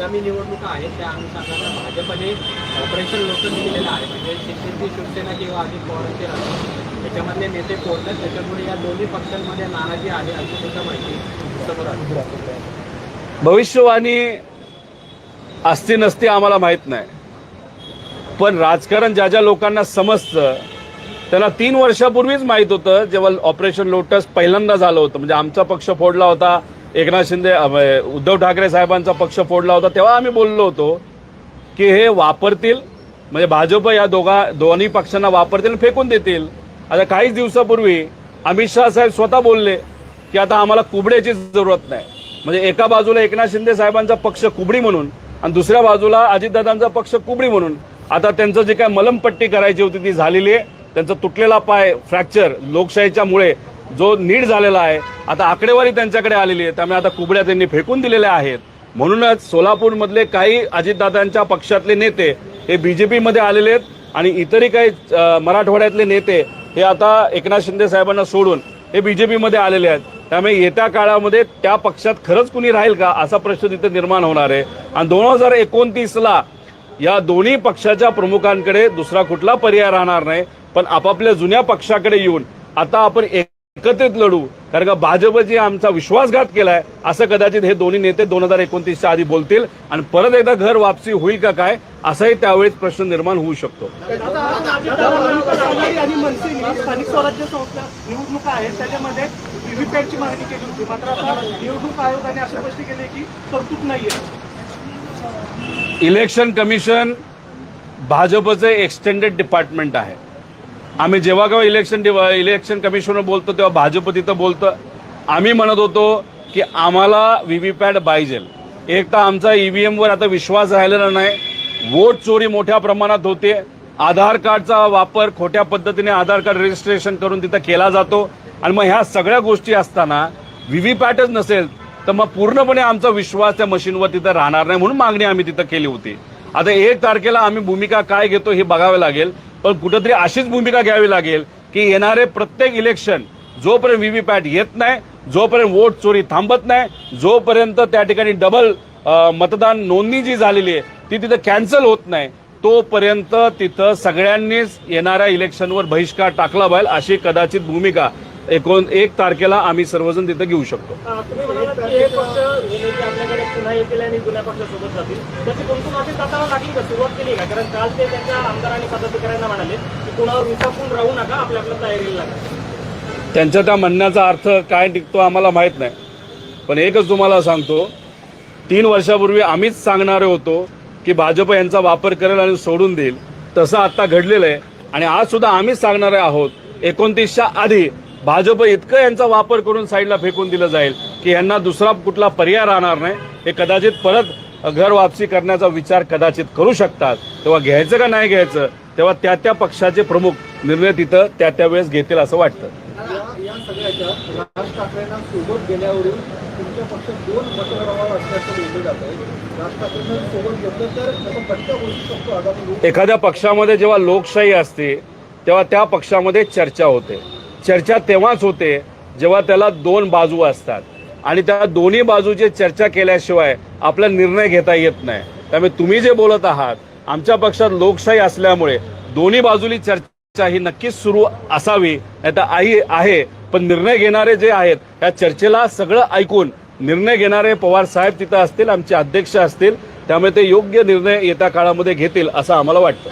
आगामी निवडणुका आहेत त्या अनुषंगानं भाजपने ऑपरेशन लोकल केलेलं आहे. म्हणजे शिंदेची शिवसेना किंवा अजित पवारांचे राष्ट्रवादी याच्यामधले नेते कोरतात त्याच्यामुळे या दोन्ही पक्षांमध्ये नाराजी आहे अशी सुद्धा माहिती समोर आली. भविष्यवाणी असती नसती आम्हाला माहीत नाही. पण राजकारण ज्या ज्या लोकांना समजतं त्याला तीन वर्षापूर्वीच माहीत होतं जेव्हा ऑपरेशन लोटस पहिल्यांदा झालं होतं. म्हणजे आमचा पक्ष फोडला होता एकनाथ शिंदे उद्धव ठाकरे साहेबांचा पक्ष फोडला होता तेव्हा आम्ही बोललो होतो की हे वापरतील म्हणजे भाजप या दोघा दोन्ही पक्षांना वापरतील आणि फेकून देतील. आता काहीच दिवसापूर्वी अमित शहा साहेब स्वतः बोलले की आता आम्हाला कुबड्याची जरूरत नाही. म्हणजे एका बाजूला एकनाथ शिंदे साहेबांचा पक्ष कुबडी म्हणून आणि दुसऱ्या बाजूला अजितदादांचा पक्ष कुबडी म्हणून. आता त्यांचं जे काय मलमपट्टी करायची होती ती झालेली आहे. त्यांचा तुटलेला पाय फ्रॅक्चर लोकशाहीच्या मुळे जो नीट झालेला आहे आता आकडेवारी त्यांच्याकडे आलेली आहे त्यामुळे आता कुबड्या त्यांनी फेकून दिलेल्या आहेत. म्हणूनच सोलापूरमधले काही अजितदादांच्या पक्षातले नेते हे बी जे पीमध्ये आलेले आहेत आणि इतरही काही मराठवाड्यातले नेते हे आता एकनाथ शिंदे साहेबांना सोडून हे बी जे पीमध्ये आलेले आहेत. त्यामुळे येत्या काळामध्ये त्या पक्षात खरंच कुणी राहील का असा प्रश्न तिथे निर्माण होणार आहे. आणि दोन हजार एकोणतीसला या दोन्ही पक्षाच्या प्रमुखांकडे दुसरा कुठला पर्याय राहणार नाही पण आपापल्या जुन्या पक्षाकडे येऊन आता आपण एक एकत्रित लढू. कारण का भाजपची आमचा विश्वासघात केलाय. असं कदाचित हे दोन्ही नेते दोन हजार एकोणतीसच्या आधी बोलतील. आणि परत एकदा घर वापसी होईल का काय असाही त्यावेळेस प्रश्न निर्माण होऊ शकतो. स्थानिक स्वराज्य संस्था निवडणुका आहेत त्याच्यामध्ये व्हीव्हीपॅटची मागणी केली होती मात्र आता निवडणूक आयोगाने स्पष्ट केले की तरतूद नाहीये इलेक्शन कमिशन भाजपचं एक्सटेंडेड डिपार्टमेंट आहे. आम्ही जेव्हा केव्हा इलेक्शन डिवा इलेक्शन कमिशनवर बोलतो तेव्हा भाजप तिथं बोलतं. आम्ही म्हणत होतो की आम्हाला व्ही व्ही पॅट पाहिजे. एक तर आमचा ई व्ही एमवर आता विश्वास राहिलेला नाही. वोट चोरी मोठ्या प्रमाणात होते. आधार कार्डचा वापर खोट्या पद्धतीने आधार कार्ड रजिस्ट्रेशन करून तिथं केला जातो. आणि मग ह्या सगळ्या गोष्टी असताना व्ही व्ही पॅटच नसेल तर मग पूर्णपणे आमचा विश्वास त्या मशीनवर तिथं राहणार नाही म्हणून मागणी आम्ही तिथं केली होती. आता एक तारखेला आम्ही भूमिका काय घेतो हे बघावं लागेल. पण कुठंतरी अशीच भूमिका घ्यावी लागेल की येणारे प्रत्येक इलेक्शन जोपर्यंत व्ही व्ही पॅट येत नाही जोपर्यंत वोट चोरी थांबत नाही जोपर्यंत त्या ठिकाणी डबल मतदान नोंदणी जी झालेली आहे ती तिथं कॅन्सल होत नाही तोपर्यंत तिथं सगळ्यांनीच येणाऱ्या इलेक्शनवर बहिष्कार टाकला पाहिजे अशी कदाचित भूमिका एकोण एक तारखेला आम्ही सर्वजण तिथं घेऊ शकतो. त्यांच्या त्या म्हणण्याचा अर्थ काय टिकतो आम्हाला माहीत नाही. पण एकच तुम्हाला सांगतो तीन वर्षापूर्वी आम्हीच सांगणारे होतो की भाजप यांचा वापर करेल आणि सोडून देईल. तसं आता घडलेलं आहे. आणि आज सुद्धा आम्हीच सांगणारे आहोत एकोणतीसच्या आधी भाजप इतकं यांचा वापर करून साईडला फेकून दिलं जाईल की यांना दुसरा कुठला पर्याय राहणार नाही हे कदाचित परत घर वापसी करण्याचा विचार कदाचित करू शकतात. तेव्हा घ्यायचं का नाही घ्यायचं? तेव्हा त्या त्या पक्षाचे प्रमुख निर्णय तिथं त्या त्या वेळेस घेतील असं वाटतं. या- एखाद्या पक्षामध्ये जेव्हा लोकशाही असते तेव्हा त्या पक्षामध्ये चर्चा होते. चर्चा तेव्हाच होते जेव्हा त्याला दोन बाजू असतात. आणि त्या दोन्ही बाजूची चर्चा केल्याशिवाय आपला निर्णय घेता येत नाही. त्यामुळे तुम्ही जे बोलत आहात आमच्या पक्षात लोकशाही असल्यामुळे दोन्ही बाजूली चर्चा ही नक्कीच सुरू असावी नाही तर आई आहे पण निर्णय घेणारे जे आहेत त्या चर्चेला सगळं ऐकून निर्णय घेणारे पवार साहेब तिथं असतील आमचे अध्यक्ष असतील त्यामुळे ते योग्य निर्णय येत्या काळामध्ये घेतील असं आम्हाला वाटतं.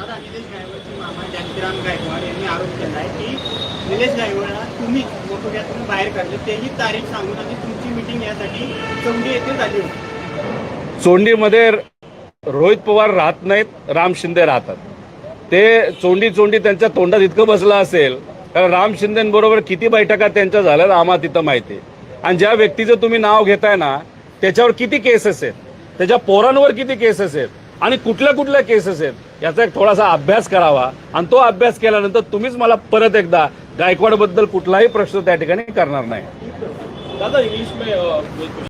निलेश गायवळला तुम्ही मोठ्यातून बाहेर काढले तेही तारीख सांगून आणि तुमची मिटिंग यासाठी चौंडी येथे झाली होती. चोंडीमध्ये रोहित पवार राहत नाहीत राम शिंदे राहतात. ते चोंडी चोंडी त्यांच्या तोंडात इतकं बसलं असेल कारण राम शिंदेबरोबर किती बैठका त्यांच्या झाल्यात आम्हाला तिथं माहिती आहे. आणि ज्या व्यक्तीचं तुम्ही नाव घेताय ना त्याच्यावर किती केसेस आहेत? त्याच्या पोरांवर किती केसेस आहेत? आणि कुठल्या कुठल्या केसेस आहेत? याचा एक थोडासा अभ्यास करावा. आणि तो अभ्यास केल्यानंतर तुम्हीच मला परत एकदा गायकवाडबद्दल कुठलाही प्रश्न त्या ठिकाणी करणार नाही. दादा इंग्लिश